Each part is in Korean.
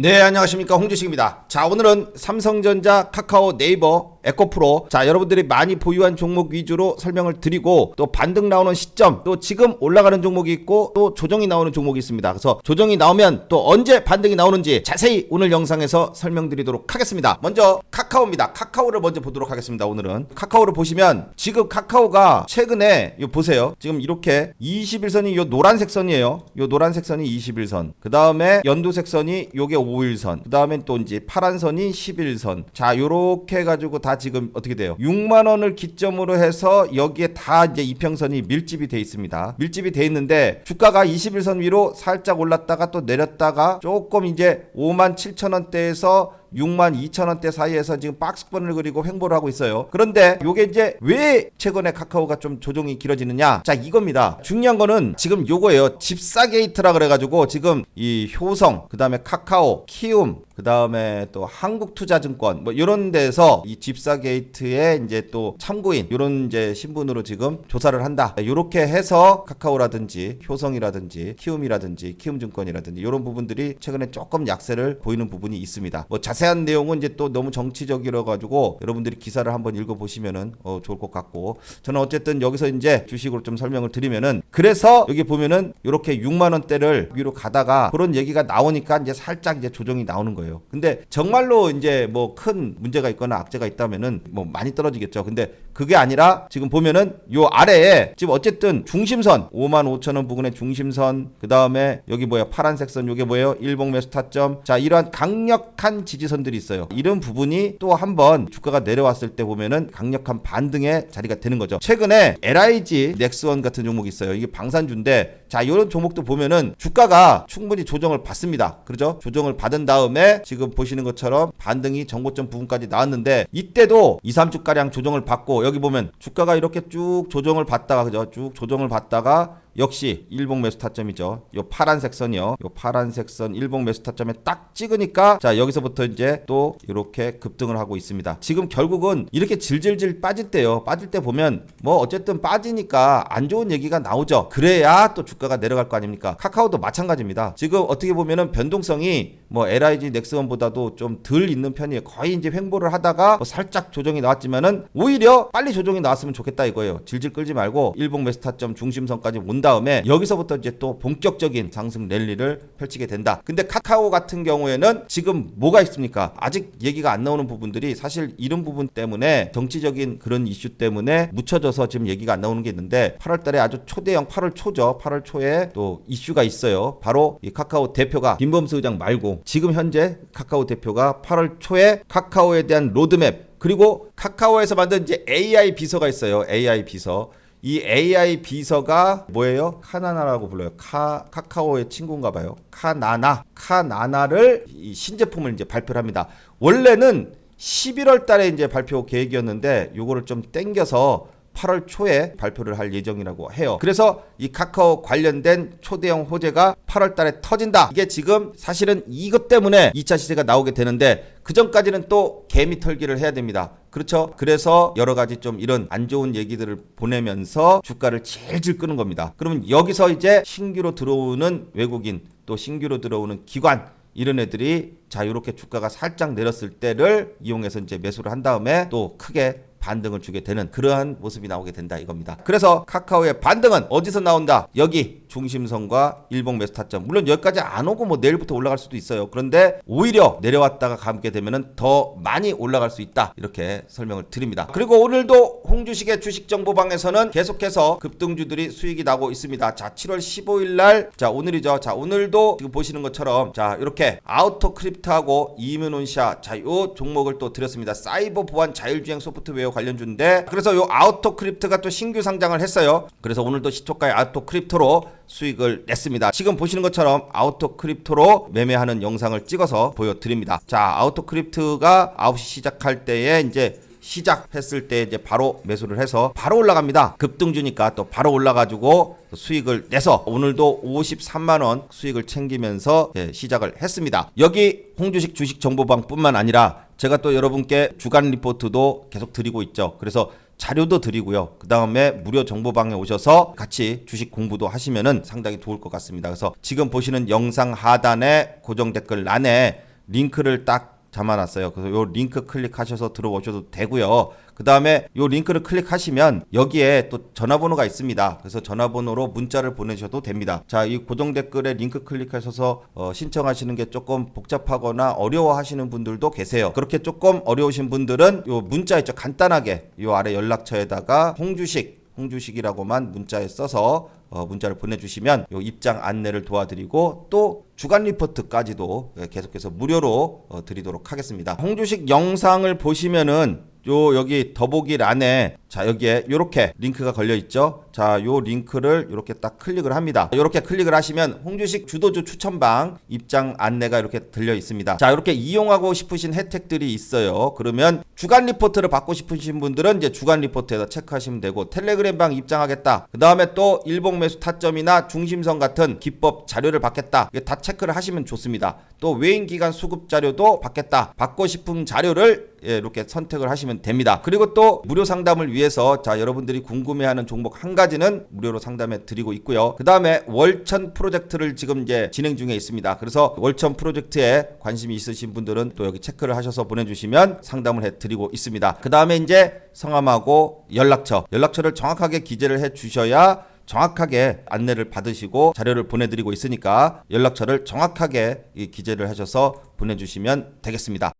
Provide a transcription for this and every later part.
네, 안녕하십니까. 홍주식입니다. 자, 오늘은 삼성전자, 카카오, 네이버, 에코프로. 자, 여러분들이 많이 보유한 종목 위주로 설명을 드리고 또 반등 나오는 시점, 또 지금 올라가는 종목이 있고 또 조정이 나오는 종목이 있습니다. 그래서 조정이 나오면 또 언제 반등이 나오는지 자세히 오늘 영상에서 설명드리도록 하겠습니다. 먼저 카카오입니다. 카카오를 먼저 보도록 하겠습니다. 오늘은 카카오를 보시면 지금 카카오가 최근에 요 보세요. 지금 이렇게 21선이 요 노란색 선이에요. 요 노란색 선이 21선. 그 다음에 연두색 선이 요게 5일선. 그 다음에 또 이제 파란 선이 11선. 자, 요렇게 해가지고 다 지금 어떻게 돼요? 6만 원을 기점으로 해서 여기에 다 이제 이평선이 밀집이 돼 있습니다. 밀집이 돼 있는데 주가가 21선 위로 살짝 올랐다가 또 내렸다가 조금 이제 5만 7천 원대에서 6만 2천 원대 사이에서 지금 박스권을 그리고 횡보를 하고 있어요. 그런데 요게 이제 왜 최근에 카카오가 좀 조정이 길어지느냐? 자, 이겁니다. 중요한 거는 지금 요거예요. 집사 게이트라 그래 가지고 지금 이 효성, 그 다음에 카카오, 키움, 그 다음에 또 한국투자증권 뭐 이런 데서 이 집사 게이트에 이제 또 참고인 이런 이제 신분으로 지금 조사를 한다. 이렇게 해서 카카오라든지 효성이라든지 키움이라든지 키움증권이라든지 이런 부분들이 최근에 조금 약세를 보이는 부분이 있습니다. 뭐 자세 한 내용은 이제 또 너무 정치적이라 가지고 여러분들이 기사를 한번 읽어 보시면은 어, 좋을 것 같고 저는 어쨌든 여기서 이제 주식으로 좀 설명을 드리면은 그래서 여기 보면은 이렇게 6만 원대를 위로 가다가 그런 얘기가 나오니까 이제 살짝 이제 조정이 나오는 거예요. 근데 정말로 이제 뭐 큰 문제가 있거나 악재가 있다면은 뭐 많이 떨어지겠죠. 근데 그게 아니라 지금 보면은 요 아래에 지금 어쨌든 중심선 5만 5천 원 부근의 중심선 그 다음에 여기 뭐야? 파란색 선 요게 뭐예요? 일봉 매수 타점. 자 이러한 강력한 지지선들이 있어요. 이런 부분이 또 한번 주가가 내려왔을 때 보면은 강력한 반등의 자리가 되는 거죠. 최근에 LIG 넥스원 같은 종목이 있어요. 이게 방산주인데 자 이런 종목도 보면은 주가가 충분히 조정을 받습니다. 그렇죠? 조정을 받은 다음에 지금 보시는 것처럼 반등이 정고점 부분까지 나왔는데 이때도 2, 3주 가량 조정을 받고 여기 보면 주가가 이렇게 쭉 조정을 받다가 그죠? 쭉 조정을 받다가 역시 일봉 매수 타점이죠. 요 파란색 선이요. 요 파란색 선 일봉 매수 타점에 딱 찍으니까 자 여기서부터 이제 또 이렇게 급등을 하고 있습니다. 지금 결국은 이렇게 질질질 빠질 때요. 빠질 때 보면 뭐 어쨌든 빠지니까 안 좋은 얘기가 나오죠. 그래야 또 주가가 내려갈 거 아닙니까? 카카오도 마찬가지입니다. 지금 어떻게 보면은 변동성이 뭐 LIG 넥스원보다도 좀 덜 있는 편이에요. 거의 이제 횡보를 하다가 뭐 살짝 조정이 나왔지만은 오히려 빨리 조정이 나왔으면 좋겠다 이거예요. 질질 끌지 말고 일봉 매수 타점 중심선까지 온다 음에 여기서부터 이제 또 본격적인 상승 랠리를 펼치게 된다. 근데 카카오 같은 경우에는 지금 뭐가 있습니까? 아직 얘기가 안 나오는 부분들이 사실 이런 부분 때문에 정치적인 그런 이슈 때문에 묻혀져서 지금 얘기가 안 나오는 게 있는데 8월 달에 아주 초대형 8월 초죠. 8월 초에 또 이슈가 있어요. 바로 이 카카오 대표가 김범수 의장 말고 지금 현재 카카오 대표가 8월 초에 카카오에 대한 로드맵 그리고 카카오에서 만든 이제 AI 비서가 있어요. AI 비서. 이 AI 비서가 뭐예요? 카나나라고 불러요. 카 카카오의 친구인가 봐요. 카나나. 카나나를 이 신제품을 이제 발표를 합니다. 원래는 11월 달에 이제 발표 계획이었는데 요거를 좀 땡겨서 8월 초에 발표를 할 예정이라고 해요. 그래서 이 카카오 관련된 초대형 호재가 8월 달에 터진다. 이게 지금 사실은 이것 때문에 2차 시세가 나오게 되는데 그 전까지는 또 개미 털기를 해야 됩니다. 그렇죠? 그래서 여러 가지 좀 이런 안 좋은 얘기들을 보내면서 주가를 질질 끄는 겁니다. 그러면 여기서 이제 신규로 들어오는 외국인 또 신규로 들어오는 기관 이런 애들이 자 이렇게 주가가 살짝 내렸을 때를 이용해서 이제 매수를 한 다음에 또 크게 반등을 주게 되는 그러한 모습이 나오게 된다 이겁니다. 그래서 카카오의 반등은 어디서 나온다? 여기 중심선과 일봉 매수 타점. 물론 여기까지 안 오고 뭐 내일부터 올라갈 수도 있어요. 그런데 오히려 내려왔다가 감게 되면은 더 많이 올라갈 수 있다. 이렇게 설명을 드립니다. 그리고 오늘도 홍주식의 주식 정보방에서는 계속해서 급등주들이 수익이 나고 있습니다. 자, 7월 15일 날 자, 오늘이죠. 자, 오늘도 지금 보시는 것처럼 자, 이렇게 아우토 크립트하고 이뮤논샤 자, 요 종목을 또 드렸습니다. 사이버 보안 자율주행 소프트웨어 관련주인데 그래서 요 아우토 크립트가 또 신규 상장을 했어요. 그래서 오늘도 시초가의 아우토 크립토로 수익을 냈습니다. 지금 보시는 것처럼 아우토 크립토로 매매하는 영상을 찍어서 보여드립니다. 자, 아우토 크립트가 9시 시작할 때에 이제 시작했을 때 이제 바로 매수를 해서 바로 올라갑니다. 급등주니까 또 바로 올라가지고 수익을 내서 오늘도 53만 원 수익을 챙기면서 예, 시작을 했습니다. 여기 홍주식 주식 정보방뿐만 아니라 제가 또 여러분께 주간 리포트도 계속 드리고 있죠. 그래서 자료도 드리고요. 그 다음에 무료 정보방에 오셔서 같이 주식 공부도 하시면은 상당히 좋을 것 같습니다. 그래서 지금 보시는 영상 하단에 고정 댓글 란에 링크를 딱 잡아놨어요. 그래서 요 링크 클릭하셔서 들어오셔도 되고요. 그 다음에 요 링크를 클릭하시면 여기에 또 전화번호가 있습니다. 그래서 전화번호로 문자를 보내셔도 됩니다. 자, 이 고정 댓글에 링크 클릭하셔서 어, 신청하시는 게 조금 복잡하거나 어려워하시는 분들도 계세요. 그렇게 조금 어려우신 분들은 요 문자 있죠. 간단하게 요 아래 연락처에다가 홍주식 홍주식이라고만 문자에 써서 어, 문자를 보내주시면 요 입장 안내를 도와드리고 또 주간 리포트까지도 예, 계속해서 무료로 어, 드리도록 하겠습니다. 홍주식 영상을 보시면은 요 여기 더보기란에 자 여기에 요렇게 링크가 걸려 있죠. 자 요 링크를 요렇게 딱 클릭을 합니다. 요렇게 클릭을 하시면 홍주식 주도주 추천방 입장 안내가 이렇게 들려 있습니다. 자 이렇게 이용하고 싶으신 혜택들이 있어요. 그러면 주간 리포트를 받고 싶으신 분들은 이제 주간 리포트에다 체크하시면 되고 텔레그램 방 입장하겠다. 그 다음에 또 일봉 매수 타점이나 중심선 같은 기법 자료를 받겠다. 다 체크를 하시면 좋습니다. 또 외인 기간 수급 자료도 받겠다. 받고 싶은 자료를 예, 이렇게 선택을 하시면 됩니다. 그리고 또 무료 상담을 위해서 자 여러분들이 궁금해하는 종목 한 가지는 무료로 상담해 드리고 있고요. 그 다음에 월천 프로젝트를 지금 이제 진행 중에 있습니다. 그래서 월천 프로젝트에 관심이 있으신 분들은 또 여기 체크를 하셔서 보내주시면 상담을 해 드리고 있습니다. 그 다음에 이제 성함하고 연락처, 연락처를 정확하게 기재를 해 주셔야 정확하게 안내를 받으시고 자료를 보내드리고 있으니까 연락처를 정확하게 이 기재를 하셔서 보내주시면 되겠습니다.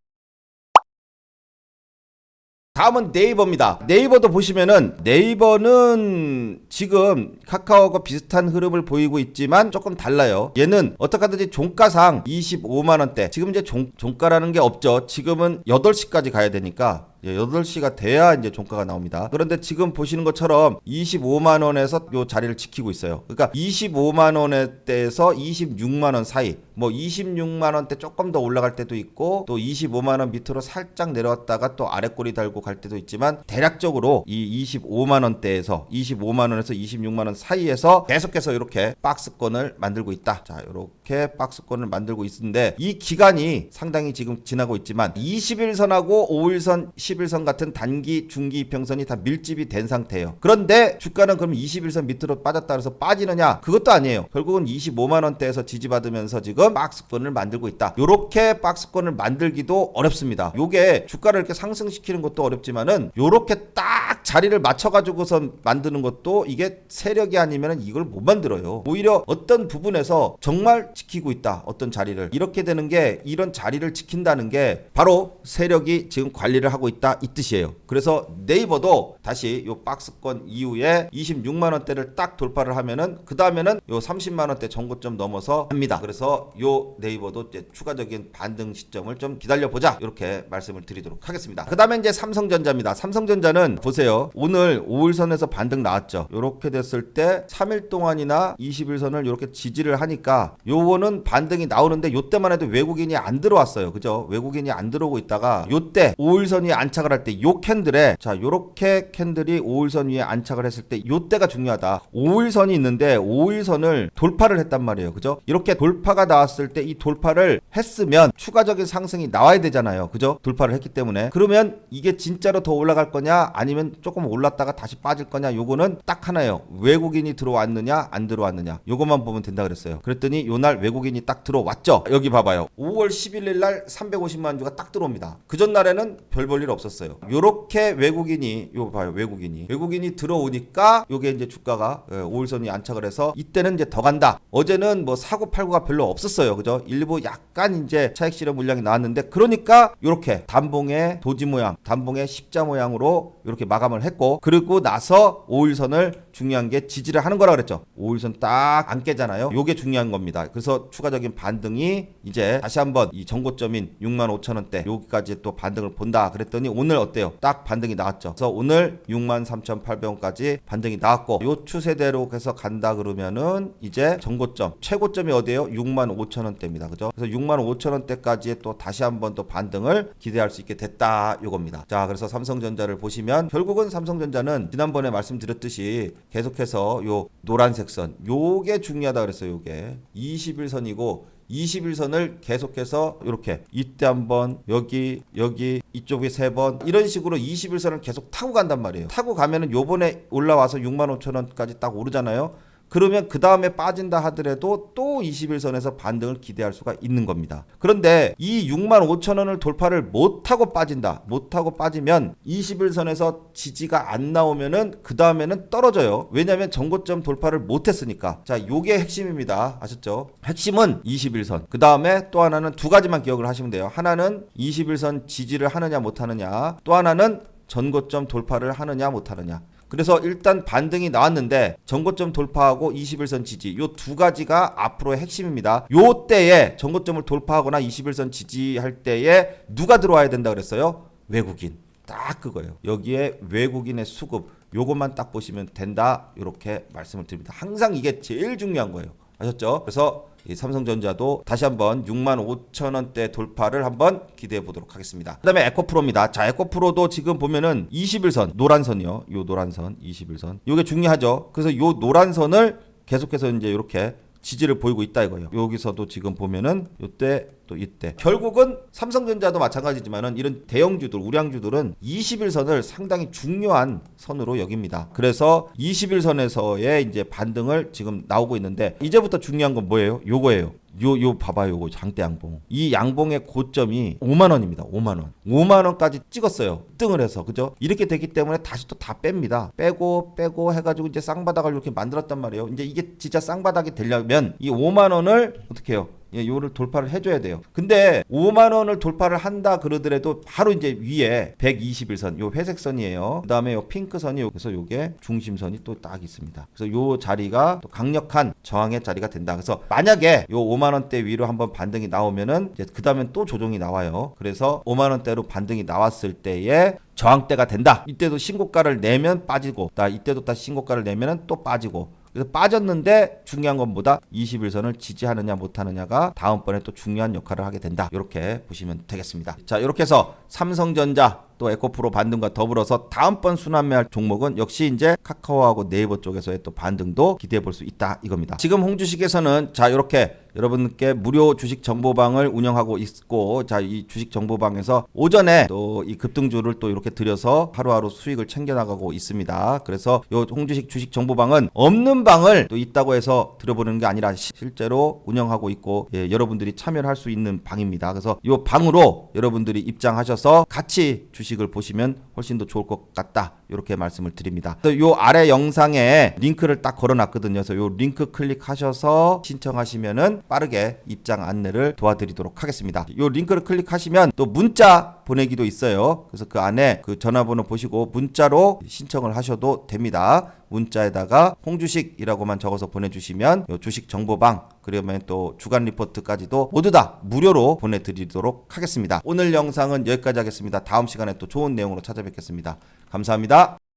다음은 네이버입니다. 네이버도 보시면은 네이버는 지금 카카오가 비슷한 흐름을 보이고 있지만 조금 달라요. 얘는 어떻게 하든지 종가상 25만 원대. 지금 이제 종, 종가라는 게 없죠. 지금은 8시까지 가야 되니까 예, 8시가 돼야 이제 종가가 나옵니다. 그런데 지금 보시는 것처럼 25만 원에서 요 자리를 지키고 있어요. 그러니까 25만 원대에서 26만 원 사이, 뭐 26만 원대 조금 더 올라갈 때도 있고 또 25만 원 밑으로 살짝 내려왔다가 또 아래 꼬리 달고 갈 때도 있지만 대략적으로 이 25만 원대에서 25만 원에서 26만 원 사이에서 계속해서 이렇게 박스권을 만들고 있다. 자, 이렇게 박스권을 만들고 있는데 이 기간이 상당히 지금 지나고 있지만 21선하고 5일선 11선 같은 단기, 중기 이평선이 다 밀집이 된 상태예요. 그런데 주가는 그럼 21선 밑으로 빠졌다 그래서 빠지느냐? 그것도 아니에요. 결국은 25만 원대에서 지지받으면서 지금 박스권을 만들고 있다. 요렇게 박스권을 만들기도 어렵습니다. 요게 주가를 이렇게 상승시키는 것도 어렵지만은 요렇게 딱 자리를 맞춰 가지고서 만드는 것도 이게 세력이 아니면은 이걸 못 만들어요. 오히려 어떤 부분에서 정말 지키고 있다. 어떤 자리를 이렇게 되는 게 이런 자리를 지킨다는 게 바로 세력이 지금 관리를 하고 있다 이 뜻이에요. 그래서 네이버도 다시 요 박스권 이후에 26만 원대를 딱 돌파를 하면은 그 다음에는 요 30만 원대 정고점 넘어서 합니다. 그래서 요 네이버도 이제 추가적인 반등 시점을 좀 기다려 보자 이렇게 말씀을 드리도록 하겠습니다. 그 다음에 이제 삼성전자입니다. 삼성전자는 보세요. 오늘 5일선에서 반등 나왔죠. 요렇게 됐을 때 3일 동안이나 21선을 이렇게 지지를 하니까 요거는 반등이 나오는데 요때만 해도 외국인이 안 들어왔어요. 그죠? 외국인이 안 들어오고 있다가 요때 5일선이 안 착을 할때요 캔들에 자 요렇게 캔들이 5일선 위에 안착을 했을 때 요때가 중요하다. 5일선이 있는데 5일선을 돌파를 했단 말이에요. 그죠? 이렇게 돌파가 나왔을 때 이 돌파를 했으면 추가적인 상승이 나와야 되잖아요. 그죠? 돌파를 했기 때문에 그러면 이게 진짜로 더 올라갈 거냐 아니면 조금 올랐다가 다시 빠질 거냐 요거는 딱 하나예요. 외국인이 들어왔느냐 안 들어왔느냐 요것만 보면 된다 그랬어요. 그랬더니 요날 외국인이 딱 들어왔죠. 여기 봐봐요. 5월 11일 날 350만 주가 딱 들어옵니다. 그 전날에는 별 볼 일 없 었어요. 요렇게 외국인이 요 봐요. 외국인이 외국인이 들어오니까 요게 이제 주가가 5일선이 안착을 해서 이때는 이제 더 간다. 어제는 뭐 사고 팔고가 별로 없었어요. 그죠? 일부 약간 이제 차익 실현 물량이 나왔는데 그러니까 요렇게 단봉의 도지 모양, 단봉의 십자 모양으로 이렇게 마감을 했고 그리고 나서 5일선을 중요한 게 지지를 하는 거라 그랬죠. 5일선 딱 안 깨잖아요. 요게 중요한 겁니다. 그래서 추가적인 반등이 이제 다시 한번 이 정고점인 6만 5천 원대 여기까지 또 반등을 본다 그랬더니 오늘 어때요? 딱 반등이 나왔죠. 그래서 오늘 6만 3,800원까지 반등이 나왔고 요 추세대로 해서 간다 그러면은 이제 정고점 최고점이 어디예요? 6만 5천 원대입니다. 그죠? 그래서 6만 5천 원대까지 또 다시 한번 또 반등을 기대할 수 있게 됐다 요겁니다. 자, 그래서 삼성전자를 보시면 결국은 삼성전자는 지난번에 말씀드렸듯이 계속해서 요 노란색 선 요게 중요하다 그랬어요. 요게 21선이고 21선을 계속해서 이렇게 이때 한번 여기 여기 이쪽에 세 번 이런 식으로 21선을 계속 타고 간단 말이에요. 타고 가면은 요번에 올라와서 6만 5천 원까지 딱 오르잖아요. 그러면 그 다음에 빠진다 하더라도 또 21선에서 반등을 기대할 수가 있는 겁니다. 그런데 이 6만 5천 원을 돌파를 못하고 빠진다. 못하고 빠지면 21선에서 지지가 안 나오면은 그 다음에는 떨어져요. 왜냐하면 전고점 돌파를 못했으니까. 자, 요게 핵심입니다. 아셨죠? 핵심은 21선. 그 다음에 또 하나는 두 가지만 기억을 하시면 돼요. 하나는 21선 지지를 하느냐 못하느냐. 또 하나는 전고점 돌파를 하느냐 못하느냐. 그래서 일단 반등이 나왔는데 전고점 돌파하고 21선 지지 요 두 가지가 앞으로의 핵심입니다. 요 때에 전고점을 돌파하거나 21선 지지할 때에 누가 들어와야 된다 그랬어요? 외국인. 딱 그거예요. 여기에 외국인의 수급 요것만 딱 보시면 된다. 이렇게 말씀을 드립니다. 항상 이게 제일 중요한 거예요. 아셨죠? 그래서 이 삼성전자도 다시 한번 6만 5천 원대 돌파를 한번 기대해 보도록 하겠습니다. 그다음에 에코프로입니다. 자, 에코프로도 지금 보면은 21선 노란 선이요. 요 노란 선 21선. 요게 중요하죠. 그래서 요 노란 선을 계속해서 이제 이렇게 지지를 보이고 있다 이거예요. 여기서도 지금 보면은 요때 또 이때 결국은 삼성전자도 마찬가지지만은 이런 대형주들 우량주들은 21선을 상당히 중요한 선으로 여깁니다. 그래서 21선에서의 이제 반등을 지금 나오고 있는데 이제부터 중요한 건 뭐예요? 요거예요. 요, 요, 봐봐요, 요거, 장대 양봉. 이 양봉의 고점이 5만원입니다, 5만원. 5만원까지 찍었어요. 등을 해서, 그죠? 이렇게 되기 때문에 다시 또 다 뺍니다. 빼고, 빼고 해가지고 이제 쌍바닥을 이렇게 만들었단 말이에요. 이제 이게 진짜 쌍바닥이 되려면 이 5만원을 어떻게 해요? 예, 요를 돌파를 해줘야 돼요. 근데 5만 원을 돌파를 한다 그러더라도 바로 이제 위에 121선 요 회색 선이에요. 그다음에 요 핑크 선이 여기서 요게 중심선이 또 딱 있습니다. 그래서 요 자리가 또 강력한 저항의 자리가 된다. 그래서 만약에 요 5만 원대 위로 한번 반등이 나오면은 이제 그다음엔 또 조정이 나와요. 그래서 5만 원대로 반등이 나왔을 때에 저항대가 된다. 이때도 신고가를 내면 빠지고, 나 이때도 다시 신고가를 내면은 또 빠지고. 그래서 빠졌는데 중요한 건 뭐다? 21선을 지지하느냐 못하느냐가 다음번에 또 중요한 역할을 하게 된다. 이렇게 보시면 되겠습니다. 자, 이렇게 해서 삼성전자 또 에코프로 반등과 더불어서 다음번 순환매할 종목은 역시 이제 카카오하고 네이버 쪽에서의 또 반등도 기대해 볼 수 있다 이겁니다. 지금 홍주식에서는 자 이렇게 여러분께 무료 주식 정보방을 운영하고 있고 자 이 주식 정보방에서 오전에 또 이 급등주를 또 이렇게 들여서 하루하루 수익을 챙겨 나가고 있습니다. 그래서 요 홍주식 주식 정보방은 없는 방을 또 있다고 해서 들어보는 게 아니라 시- 실제로 운영하고 있고 예, 여러분들이 참여를 할수 있는 방입니다. 그래서 요 방으로 여러분들이 입장하셔서 같이 주식을 보시면 훨씬 더 좋을 것 같다. 이렇게 말씀을 드립니다. 요 아래 영상에 링크를 딱 걸어놨거든요. 그래서 요 링크 클릭하셔서 신청하시면은 빠르게 입장 안내를 도와드리도록 하겠습니다. 요 링크를 클릭하시면 또 문자 보내기도 있어요. 그래서 그 안에 그 전화번호 보시고 문자로 신청을 하셔도 됩니다. 문자에다가 홍주식이라고만 적어서 보내주시면 요 주식 정보방 그러면 또 주간 리포트까지도 모두 다 무료로 보내드리도록 하겠습니다. 오늘 영상은 여기까지 하겠습니다. 다음 시간에 또 좋은 내용으로 찾아뵙겠습니다. 감사합니다.